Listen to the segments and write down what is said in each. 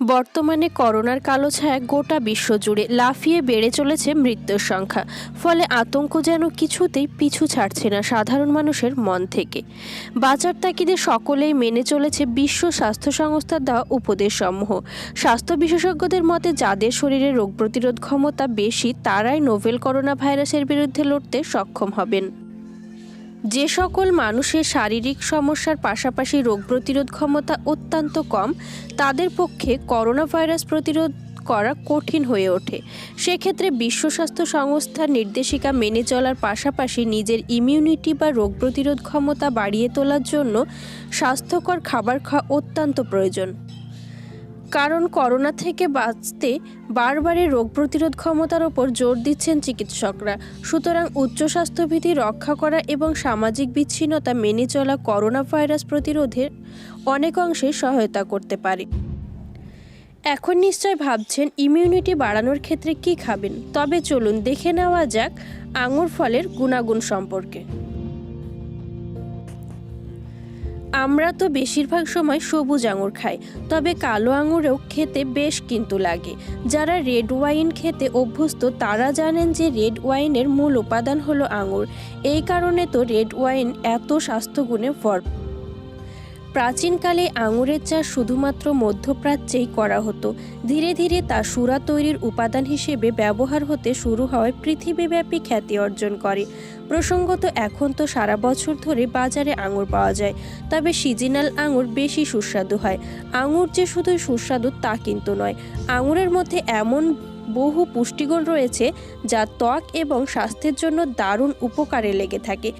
বর্তমানে করোনার কালো ছায়া গোটা বিশ্ব জুড়ে লাফিয়ে বেড়ে চলেছে মৃত্যুর সংখ্যা। ফলে আতঙ্ক যেন কিছুতেই পিছু ছাড়ছে না সাধারণ মানুষের মন থেকে। বাজার তাকিদে সকলেই মেনে চলেছে বিশ্ব স্বাস্থ্য সংস্থার দেওয়া উপদেশসমূহ। স্বাস্থ্য বিশেষজ্ঞদের মতে, যাদের শরীরে রোগ প্রতিরোধ ক্ষমতা বেশি, তারাই নোভেল করোনা ভাইরাসের বিরুদ্ধে লড়তে সক্ষম হবেন। যে সকল মানুষের শারীরিক সমস্যার পাশাপাশি রোগ প্রতিরোধ ক্ষমতা অত্যন্ত কম, তাদের পক্ষে করোনা ভাইরাস প্রতিরোধ করা কঠিন হয়ে ওঠে। সেক্ষেত্রে বিশ্ব স্বাস্থ্য সংস্থার নির্দেশিকা মেনে চলার পাশাপাশি নিজের ইমিউনিটি বা রোগ প্রতিরোধ ক্ষমতা বাড়িয়ে তোলার জন্য স্বাস্থ্যকর খাবার খাওয়া অত্যন্ত প্রয়োজন। কারণ করোনা থেকে বাঁচতে বারবারই রোগ প্রতিরোধ ক্ষমতার ওপর জোর দিচ্ছেন চিকিৎসকরা। সুতরাং উচ্চ স্বাস্থ্যবিধি রক্ষা করা এবং সামাজিক বিচ্ছিন্নতা মেনে চলা করোনা ভাইরাস প্রতিরোধের অনেক অংশে সহায়তা করতে পারে। এখন নিশ্চয় ভাবছেন ইমিউনিটি বাড়ানোর ক্ষেত্রে কি খাবেন? তবে চলুন দেখে নেওয়া যাক আঙুর ফলের গুণাগুণ সম্পর্কে। আমরা তো বেশিরভাগ সময় সবুজ আঙুর খাই, তবে কালো আঙুরেও খেতে বেশ কিন্তু লাগে। যারা রেড ওয়াইন খেতে অভ্যস্ত, তারা জানেন যে রেড ওয়াইনের মূল উপাদান হলো আঙুর। এই কারণে তো রেড ওয়াইন এত স্বাস্থ্যগুণে ভর প্রাচীনকালে আঙুরের চাষ শুধুমাত্র মধ্যপ্রাচ্যেই করা হতো। ধীরে ধীরে তা সুরা তৈরির উপাদান হিসেবে ব্যবহার হতে শুরু হওয়ায় পৃথিবীব্যাপী খ্যাতি অর্জন করে। প্রসঙ্গত, এখন তো সারা বছর ধরে বাজারে আঙুর পাওয়া যায়, তবে সিজনাল আঙুর বেশি সুস্বাদু হয়। আঙুর যে শুধু সুস্বাদু তা কিন্তু নয়, আঙুরের মধ্যে এমন বহু পুষ্টিগুণ রয়েছে যা ত্বক এবং স্বাস্থ্যের জন্য দারুণ উপকারে লেগে থাকে।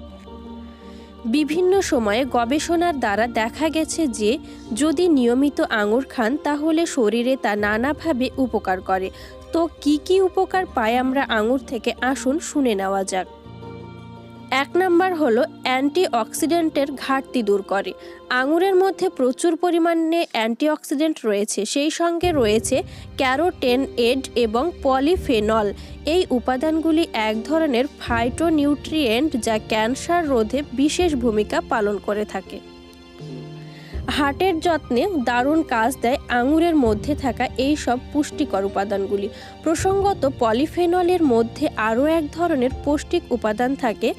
বিভিন্ন সময়ে গবেষণার দ্বারা দেখা গেছে যে, যদি নিয়মিত আঙুর খান, তাহলে শরীরে তা নানাভাবে উপকার করে। তো কি কি উপকার পাই আমরা আঙুর থেকে? আসুন শুনে নেওয়া যাক। এক নাম্বার হলো অ্যান্টিঅক্সিডেন্টের ঘাটতি দূর করে। আঙুরের মধ্যে প্রচুর পরিমাণে অ্যান্টিঅক্সিডেন্ট রয়েছে, সেই সঙ্গে রয়েছে ক্যারোটেন, এড এবং পলিফেনল। এই উপাদানগুলি এক ধরনের ফাইটোনিউট্রিয়েন্ট যা ক্যান্সার রোধে বিশেষ ভূমিকা পালন করে থাকে। হার্টের যত্নে দারুণ কাজ দেয় আঙুরের মধ্যে থাকা এই সব পুষ্টিকর উপাদানগুলি। প্রসঙ্গত, পলিফেনলের মধ্যে আরও এক ধরনের পৌষ্টিক উপাদান থাকে,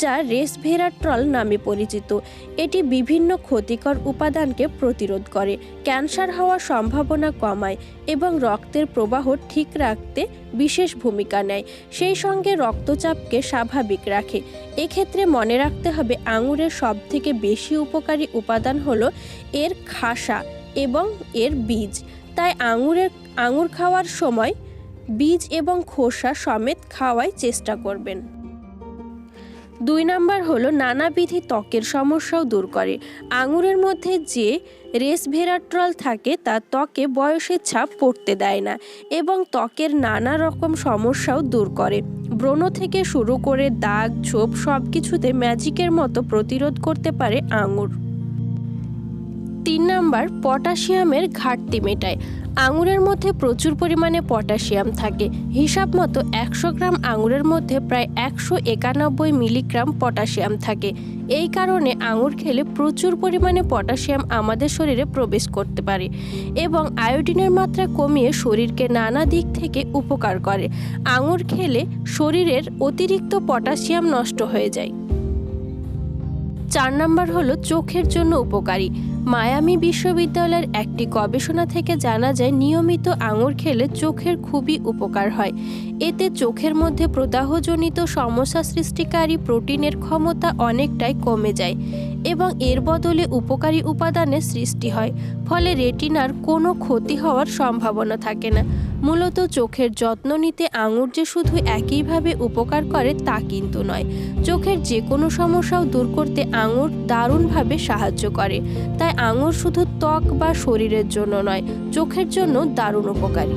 যা রেসভেরাট্রল নামে পরিচিত। এটি বিভিন্ন ক্ষতিকর উপাদানকে প্রতিরোধ করে। ক্যান্সার হওয়ার সম্ভাবনা কমায়। এবং রক্তের প্রবাহ ঠিক রাখতে বিশেষ ভূমিকা নেয়। সেই সঙ্গে রক্তচাপকে স্বাভাবিক রাখে। এক্ষেত্রে মনে রাখতে হবে আঙুরের সবথেকে বেশি উপকারী উপাদান হলো এর খাসা এবং এর বীজ। তাই আঙুরের, আঙুর খাওয়ার সময় বীজ এবং খোসা সমেত খাওয়াই চেষ্টা করবেন। দুই নাম্বার হলো নানাবিধি ত্বকের সমস্যাও দূর করে। আঙুরের মধ্যে যে রেসভেরাট্রল থাকে, তা ত্বকে বয়সের ছাপ পড়তে দেয় না এবং ত্বকের নানা রকম সমস্যাও দূর করে। ব্রণ থেকে শুরু করে দাগ, ছোপ সব কিছুতে ম্যাজিকের মতো প্রতিরোধ করতে পারে আঙুর। তিন নাম্বার, পটাশিয়ামের ঘাটতি মেটায়। আঙুরের মধ্যে প্রচুর পরিমাণে পটাশিয়াম থাকে। হিসাব মতো একশো গ্রাম আঙুরের মধ্যে প্রায় একশো একানব্বই মিলিগ্রাম পটাশিয়াম থাকে। এই কারণে আঙুর খেলে প্রচুর পরিমাণে পটাশিয়াম আমাদের শরীরে প্রবেশ করতে পারে এবং আয়োডিনের মাত্রা কমিয়ে শরীরকে নানা দিক থেকে উপকার করে। আঙুর খেলে শরীরের অতিরিক্ত পটাশিয়াম নষ্ট হয়ে যায়। চার নাম্বার হলো চোখের জন্য উপকারী। মায়ামি বিশ্ববিদ্যালয়ের একটি গবেষণা থেকে জানা যায়, নিয়মিত আঙুর খেলে চোখের খুবই উপকার হয়। এতে চোখের মধ্যে প্রদাহজনিত সমস্যা সৃষ্টিকারী প্রোটিনের ক্ষমতা অনেকটাই কমে যায় এবং এর বদলে উপকারী উপাদানের সৃষ্টি হয়, ফলে রেটিনার কোনো ক্ষতি হওয়ার সম্ভাবনা থাকে না। মূলত চোখের যত্ন নিতে আঙুর যে শুধু একইভাবে উপকার করে তা কিন্তু নয়। চোখের যে কোনো সমস্যাও দূর করতে আঙুর দারুণভাবে সাহায্য করে। তাই আঙুর শুধু ত্বক বা শরীরের জন্য নয়, চোখের জন্য দারুণ উপকারী।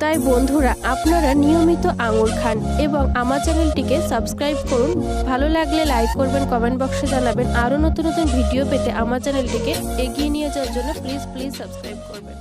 তাই বন্ধুরা, আপনারা নিয়মিত আঙুর খান এবং আমার চ্যানেলটিকে সাবস্ক্রাইব করুন। ভালো লাগলে লাইক করবেন, কমেন্ট বক্সে জানাবেন। আরও নতুন নতুন ভিডিও পেতে আমার চ্যানেলটিকে এগিয়ে নিয়ে যাওয়ার জন্য প্লিজ প্লিজ সাবস্ক্রাইব করবেন।